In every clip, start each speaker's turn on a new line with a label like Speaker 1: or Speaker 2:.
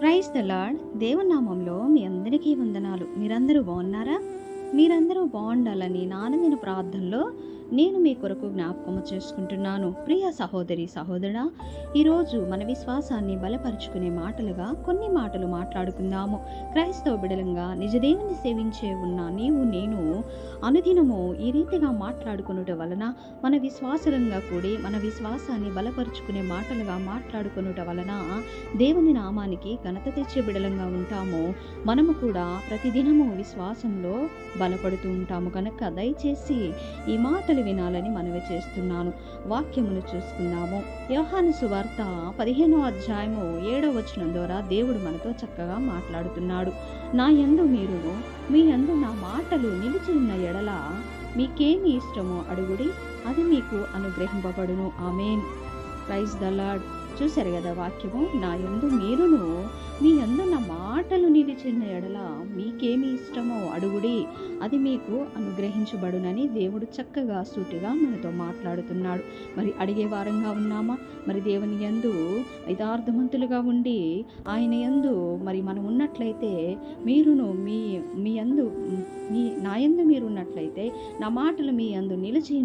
Speaker 1: Praise the lord. దేవునామంలో మీ అందరికీ వందనాలు. మీరందరూ బాగున్నారా? మీరందరూ బాగుండాలని నానదిన ప్రార్థనలో నేను మీ కొరకు జ్ఞాపకము చేసుకుంటున్నాను. ప్రియ సహోదరి సహోదరా ఈరోజు మన విశ్వాసాన్ని బలపరుచుకునే మాటలుగా కొన్ని మాటలు మాట్లాడుకుందాము. క్రైస్తవ బిడలంగా నిజదేవుని సేవించే ఉన్న నీవు నేను అనుదినము ఈ రీతిగా మాట్లాడుకునుట వలన మన విశ్వాసంగా కూడి మన విశ్వాసాన్ని బలపరుచుకునే మాటలుగా మాట్లాడుకునుట వలన దేవుని నామానికి ఘనత తెచ్చే బిడలంగా ఉంటాము. మనము కూడా ప్రతిదినము విశ్వాసంలో బలపడుతూ ఉంటాము. కనుక దయచేసి ఈ మాటలు వినాలని మనవి చేస్తున్నాను. వాక్యమును చూసుకున్నాము యోహాను సువార్త పదిహేనో అధ్యాయము ఏడో వచనం ద్వారా దేవుడు మనతో చక్కగా మాట్లాడుతున్నాడు. నా యందు మీరు మీ యందు నా మాటలు నిలిచి ఉన్న ఎడల మీకేమి ఇష్టమో అడుగుడి అది మీకు అనుగ్రహింపబడును. ఆమెన్. ప్రైజ్ దలాడ్ చూశారు కదా వాక్యము? నా యందు మీరును మీ యందు నా మాటలు నిలిచిన ఎడల మీకేమి ఇష్టమో అడుగుడి. అది మీకు అనుగ్రహించబడునని దేవుడు చక్కగా సూటిగా మనతో మాట్లాడుతున్నాడు. మరి అడిగే వారంగా ఉన్నామా? మరి దేవుని యందు యథార్థవంతులుగా ఉండి ఆయన యందు మరి మనం ఉన్నట్లయితే మీరును మీ మీ యందు మీ నా యందు మీరు ఉన్నట్లయితే నా మాటలు మీ యందు నిలిచి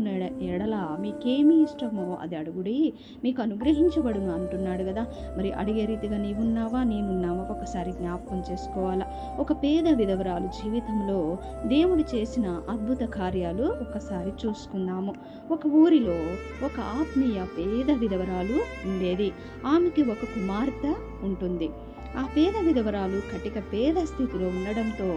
Speaker 1: ఎడల మీకేమి ఇష్టమో అది అడుగుడి. మీకు అనుగ్రహించబడును అంటున్నాడు కదా. మరి అడిగే రీతిగా నీవున్నావా? ఉన్నామో ఒకసారి జ్ఞాపకం చేసుకోవాలా? ఒక పేద విధవరాలు జీవితంలో దేవుడు చేసిన అద్భుత కార్యాలు ఒకసారి చూసుకుందాము. ఒక ఊరిలో ఒక ఆత్మీయ పేద విధవరాలు ఉండేది. ఆమెకి ఒక కుమార్తె ఉంటుంది. ఆ పేద విధవరాలు కటిక పేద స్థితిలో ఉండడంతో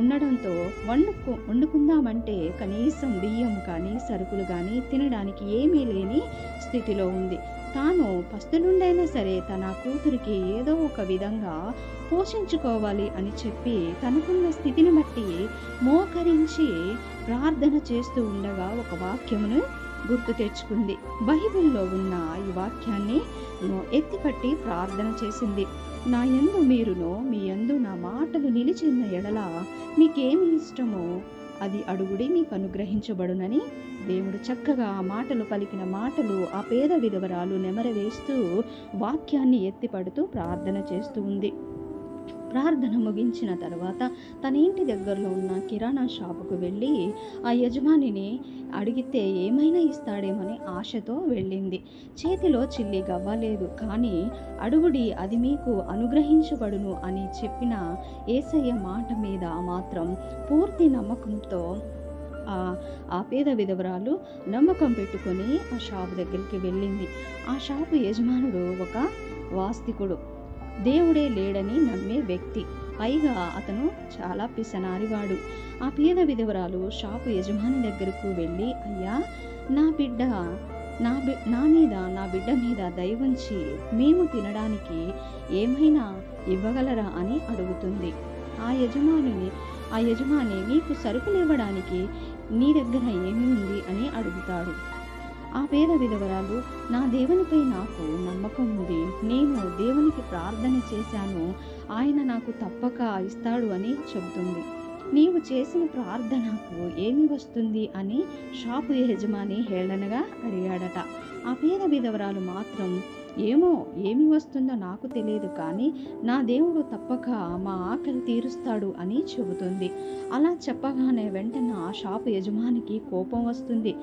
Speaker 1: ఉండడంతో వండుకు వండుకుందామంటే కనీసం బియ్యం కానీ సరుకులు కానీ తినడానికి ఏమీ లేని స్థితిలో ఉంది. తాను పస్తులుండైనా సరే తన కూతురికి ఏదో ఒక విధంగా పోషించుకోవాలి అని చెప్పి తనకున్న స్థితిని బట్టి మోకరించి ప్రార్థన చేస్తూ ఉండగా ఒక వాక్యమును గుర్తు తెచ్చుకుంది. బైబిల్లో ఉన్న ఈ వాక్యాన్ని ఎత్తిపట్టి ప్రార్థన చేసింది. నా యందు మీరును మీ యందు నా మాటలు నిలిచిన ఎడల మీకేమి ఇష్టమో అది అడుగుడి మీకు అనుగ్రహించబడునని దేవుడు చక్కగా ఆ మాటలు పలికిన మాటలు ఆ పేద విధవరాలు నెమరవేస్తూ వాక్యాన్ని ఎత్తిపడుతూ ప్రార్థన చేస్తూ ఉంది. ప్రార్థన ముగించిన తర్వాత తన ఇంటి దగ్గరలో ఉన్న కిరాణా షాపుకు వెళ్ళి ఆ యజమానిని అడిగితే ఏమైనా ఇస్తాడేమని ఆశతో వెళ్ళింది. చేతిలో చిల్లి గవ్వలేదు కానీ అడుగుడి అది మీకు అనుగ్రహించబడును అని చెప్పిన ఏసయ్య మాట మీద మాత్రం పూర్తి నమ్మకంతో ఆ ఆ పేద విధవరాలు నమ్మకం పెట్టుకొని ఆ షాపు దగ్గరికి వెళ్ళింది. ఆ షాపు యజమానుడు ఒక వాస్తికుడు. దేవుడే లేడని నమ్మే వ్యక్తి. పైగా అతను చాలా పిసనారివాడు. ఆ పేద విధవరాలు షాపు యజమాని దగ్గరకు వెళ్ళి అయ్యా నా బిడ్డ నా బి నా మీద నా బిడ్డ మీద దయవుంచి మేము తినడానికి ఏమైనా ఇవ్వగలరా? అని అడుగుతుంది. ఆ యజమానిని ఆ యజమాని నీకు సరుకులు ఇవ్వడానికి నీ దగ్గర ఏమి ఉంది? అని అడుగుతాడు. ఆ పేద విధవరాలు నా దేవునిపై నాకు నమ్మకం ఉంది. నేను దేవునికి ప్రార్థన చేశాను. ఆయన నాకు తప్పక ఇస్తాడు అని చెబుతుంది. నీవు చేసిన ప్రార్థనకు ఏమి వస్తుంది? అని షాపు యజమాని హేళనగా అడిగాడట. ఆ పేద విధవరాలు మాత్రం ఏమో ఏమి వస్తుందో నాకు తెలియదు కానీ నా దేవుడు తప్పక మా ఆకలి తీరుస్తాడు అని చెబుతుంది. అలా చెప్పగానే వెంటనే ఆ షాపు యజమానికి కోపం వస్తుంది.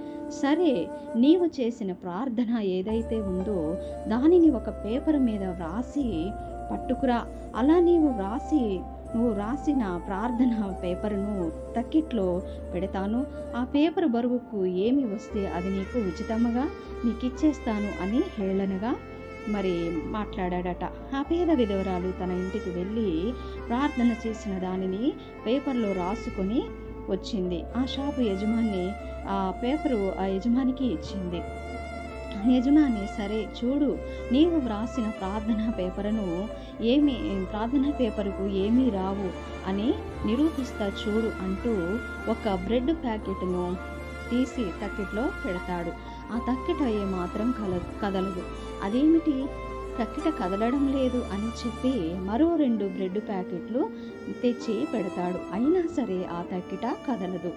Speaker 1: సరే నీవు చేసిన ప్రార్థన ఏదైతే ఉందో దానిని ఒక పేపర్ మీద వ్రాసి పట్టుకురా. అలా నీవు వ్రాసి నువ్వు రాసిన ప్రార్థన పేపర్ను తక్కిట్లో పెడతాను. ఆ పేపర్ బరువుకు ఏమి వస్తే అది నీకు ఉచితంగా నీకు ఇచ్చేస్తాను అని హేళనగా మరి మాట్లాడాడట. ఆ పేద విధవరాలు తన ఇంటికి వెళ్ళి ప్రార్థన చేసిన దానిని పేపర్లో రాసుకొని వచ్చింది. ఆ షాపు యజమాని ఆ పేపరు ఆ యజమానికి ఇచ్చింది. యజమాని సరే చూడు నీవు వ్రాసిన ప్రార్థన పేపర్ను ఏమి ప్రార్థన పేపర్కు ఏమీ రావు అని నిరూపిస్తా చూడు అంటూ ఒక బ్రెడ్ ప్యాకెట్ను తీసి తక్కెట్లో పెడతాడు. ఆ తక్కిట ఏ మాత్రం కల కదలదు. అదేమిటి? కక్కిట కదలడం లేదు అని చెప్పి మరో రెండు బ్రెడ్ ప్యాకెట్లు తెచ్చి పెడతాడు. అయినా సరే ఆ తక్కిట కదలదు.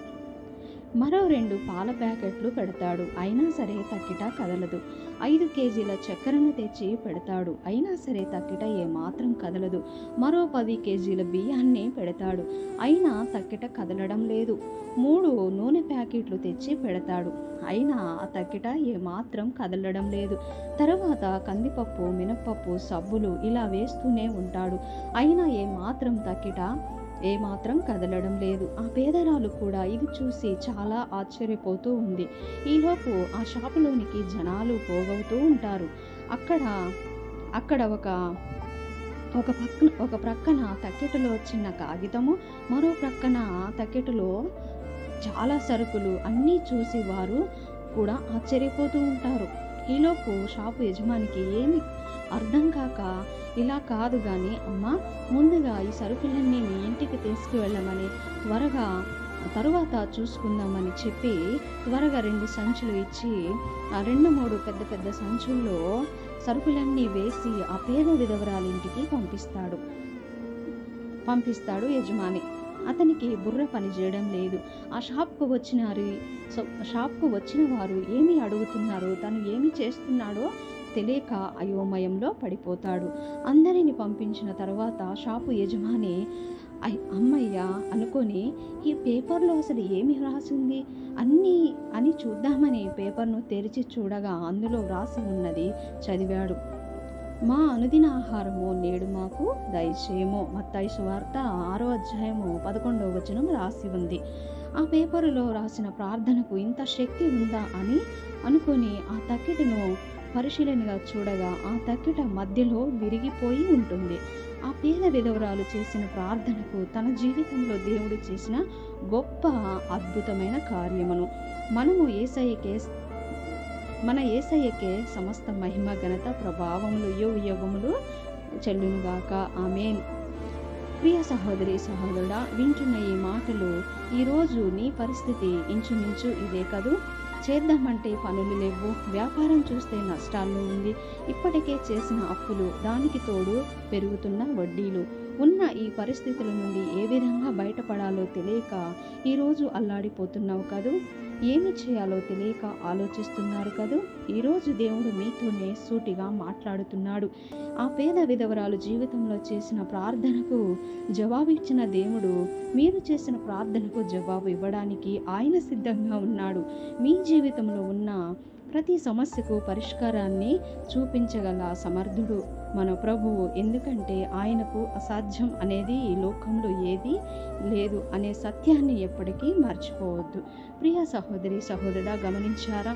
Speaker 1: మరో రెండు పాల ప్యాకెట్లు పెడతాడు. అయినా సరే తక్కిట కదలదు. ఐదు కేజీల చక్కెరను తెచ్చి పెడతాడు. అయినా సరే తక్కిట ఏమాత్రం కదలదు. మరో పది కేజీల బియ్యాన్ని పెడతాడు. అయినా తక్కిట కదలడం లేదు. మూడు నూనె ప్యాకెట్లు తెచ్చి పెడతాడు. అయినా ఆ తక్కిట ఏమాత్రం కదలడం లేదు. తర్వాత కందిపప్పు మినప్పప్పు సబ్బులు ఇలా వేస్తూనే ఉంటాడు. అయినా ఏమాత్రం తక్కిట ఏమాత్రం కదలడం లేదు. ఆ పేదరాలు కూడా ఇది చూసి చాలా ఆశ్చర్యపోతూ ఉంది. ఈలోపు ఆ షాపులోనికి జనాలు పోగవుతూ ఉంటారు. అక్కడ అక్కడ ఒక ఒక పక్కన ఒక ప్రక్కన తక్కెటలో చిన్న కాగితము మరో ప్రక్కన తక్కెటలో చాలా సరుకులు అన్నీ చూసి వారు కూడా ఆశ్చర్యపోతూ ఉంటారు. ఈలోపు షాపు యజమానికి ఏమి అర్థం కాక ఇలా కాదు కానీ అమ్మ ముందుగా ఈ సరుకులన్నీ మీ ఇంటికి తీసుకువెళ్ళమని త్వరగా తరువాత చూసుకుందామని చెప్పి త్వరగా రెండు సంచులు ఇచ్చి ఆ రెండు మూడు పెద్ద పెద్ద సంచుల్లో సరుకులన్నీ వేసి ఆ పేద విధవరాలింటికి పంపిస్తాడు. పంపిస్తాడు యజమాని. అతనికి బుర్ర పని చేయడం లేదు. ఆ షాప్కు వచ్చినారు షాప్కు వచ్చిన వారు ఏమి అడుగుతున్నారు తను ఏమి చేస్తున్నాడో తెలియక అయోమయంలో పడిపోతాడు. అందరిని పంపించిన తర్వాత షాపు యజమాని "అయ్, అమ్మయ్య అనుకొని ఈ పేపర్లో అసలు ఏమి రాసింది? అన్నీ అని చూద్దామని పేపర్ను తెరిచి చూడగా అందులో వ్రాసి ఉన్నది చదివాడు. మా అనుదిన ఆహారము నేడు మాకు దయచేయము. మత్తాయి సువార్త ఆరో అధ్యాయము పదకొండవ వచనం రాసి ఉంది. ఆ పేపరులో రాసిన ప్రార్థనకు ఇంత శక్తి ఉందా అని అనుకొని ఆ తక్కెటను పరిశీలనగా చూడగా ఆ తక్కిట మధ్యలో విరిగిపోయి ఉంటుంది. ఆ పేద విధవరాలు చేసిన ప్రార్థనకు తన జీవితంలో దేవుడు చేసిన గొప్ప అద్భుతమైన కార్యమును మనము ఏసయ్యకే మన ఏసయ్యకే సమస్త మహిమ ఘనత ప్రభావములు యువ యుగములు చెల్లునుగాక. ఆమెన్. ప్రియ సహోదరి సహోదరుడా వింటున్న ఈ మాటలు ఈరోజు నీ పరిస్థితి ఇంచుమించు ఇదే కదూ? చేద్దామంటే పనులు లేవు. వ్యాపారం చూస్తే నష్టాల్లో ఉంది. ఇప్పటికే చేసిన అప్పులు దానికి తోడు పెరుగుతున్న వడ్డీలు. ఉన్న ఈ పరిస్థితుల నుండి ఏ విధంగా బయటపడాలో తెలియక ఈరోజు అల్లాడిపోతున్నావు కదూ? ఏమి చేయాలో తెలియక ఆలోచిస్తున్నారు కదూ? ఈరోజు దేవుడు మీతోనే సూటిగా మాట్లాడుతున్నాడు. ఆ పేద విధవరాలు జీవితంలో చేసిన ప్రార్థనకు జవాబిచ్చిన దేవుడు మీరు చేసిన ప్రార్థనకు జవాబు ఇవ్వడానికి ఆయన సిద్ధంగా ఉన్నాడు. మీ జీవితంలో ఉన్న ప్రతి సమస్యకు పరిష్కారాన్ని చూపించగల సమర్థుడు మన ప్రభువు. ఎందుకంటే ఆయనకు అసాధ్యం అనేది ఈ లోకంలో ఏది లేదు అనే సత్యాన్ని ఎప్పటికీ మర్చిపోవద్దు. ప్రియ సహోదరి సహోదరుడా గమనించారా?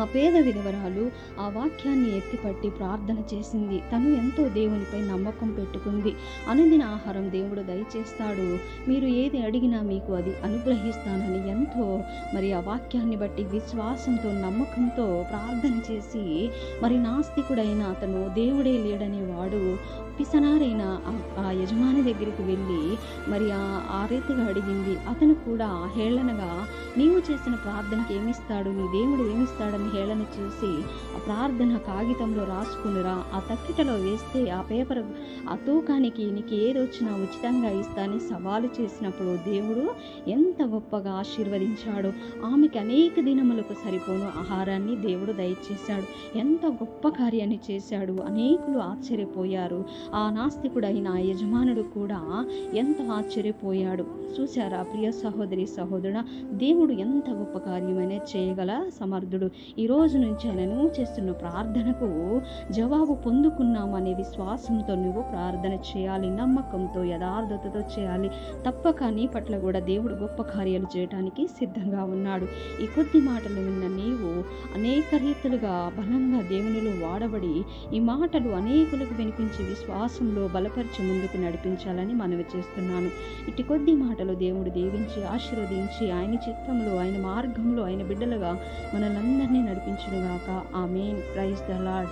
Speaker 1: ఆ పేద విధవరాలు ఆ వాక్యాన్ని ఎత్తిపట్టి ప్రార్థన చేసింది. తను ఎంతో దేవునిపై నమ్మకం పెట్టుకుంది. అనుదిన ఆహారం దేవుడు దయచేస్తాడు. మీరు ఏది అడిగినా మీకు అది అనుగ్రహిస్తానని ఎంతో మరి ఆ వాక్యాన్ని బట్టి విశ్వాసంతో నమ్మకంతో ప్రార్థన చేసి మరి నాస్తికుడైన అతను దేవుడే లేడనే వాడు పిసనారైన ఆ- యజమాని దగ్గరికి వెళ్ళి మరి ఆ ఆ రీతిగా అడిగింది. అతను కూడా హేళనగా నీవు చేసిన ప్రార్థనకి ఏమిస్తాడు? నీ దేవుడు ఏమిస్తాడని హేళన చేసి ఆ ప్రార్థన కాగితంలో రాసుకునిరా. ఆ తక్కిటలో వేస్తే ఆ పేపర్ ఆ తూకానికి నీకు ఏది వచ్చినా ఉచితంగా ఇస్తానని సవాలు చేసినప్పుడు దేవుడు ఎంత గొప్పగా ఆశీర్వదించాడు. ఆమెకి అనేక దినములకు సరిపోను ఆహారాన్ని దేవుడు దయచేశాడు. ఎంత గొప్ప కార్యాన్ని చేశాడు. అనేకులు ఆశ్చర్యపోయారు. ఆ నాస్తికుడైన యజమానుడు కూడా ఎంత ఆశ్చర్యపోయాడు. చూశారా ప్రియ సహోదరి సహోదరుడ దేవుడు ఎంత గొప్ప కార్యమైనా చేయగల సమర్థుడు. ఈ రోజు నుంచి నేను చేస్తున్న ప్రార్థనకు జవాబు పొందుకున్నాం అనే విశ్వాసంతో నువ్వు ప్రార్థన చేయాలి నమ్మకంతో యథార్థతతో చేయాలి. తప్పక నీ పట్ల కూడా దేవుడు గొప్ప కార్యాలు చేయడానికి సిద్ధంగా ఉన్నాడు. ఈ కొద్ది మాటలు విన్న నీవు అనేక రీతులుగా బలంగా దేవునిలో వాడబడి ఈ మాటలు అనేకులకు వినిపించి విశ్వాసంలో బలపరిచి ముందుకు నడిపించాలని మనవి చేస్తున్నాను. ఇటు కొద్ది మాటలు దేవుడు దీవించి ఆశీర్వదించి ఆయన చిత్తంలో ఆయన మార్గంలో ఆయన బిడ్డలుగా మనల్ని నడిపించునుగాక. ఆమె ప్రైజ్ ద లాడ్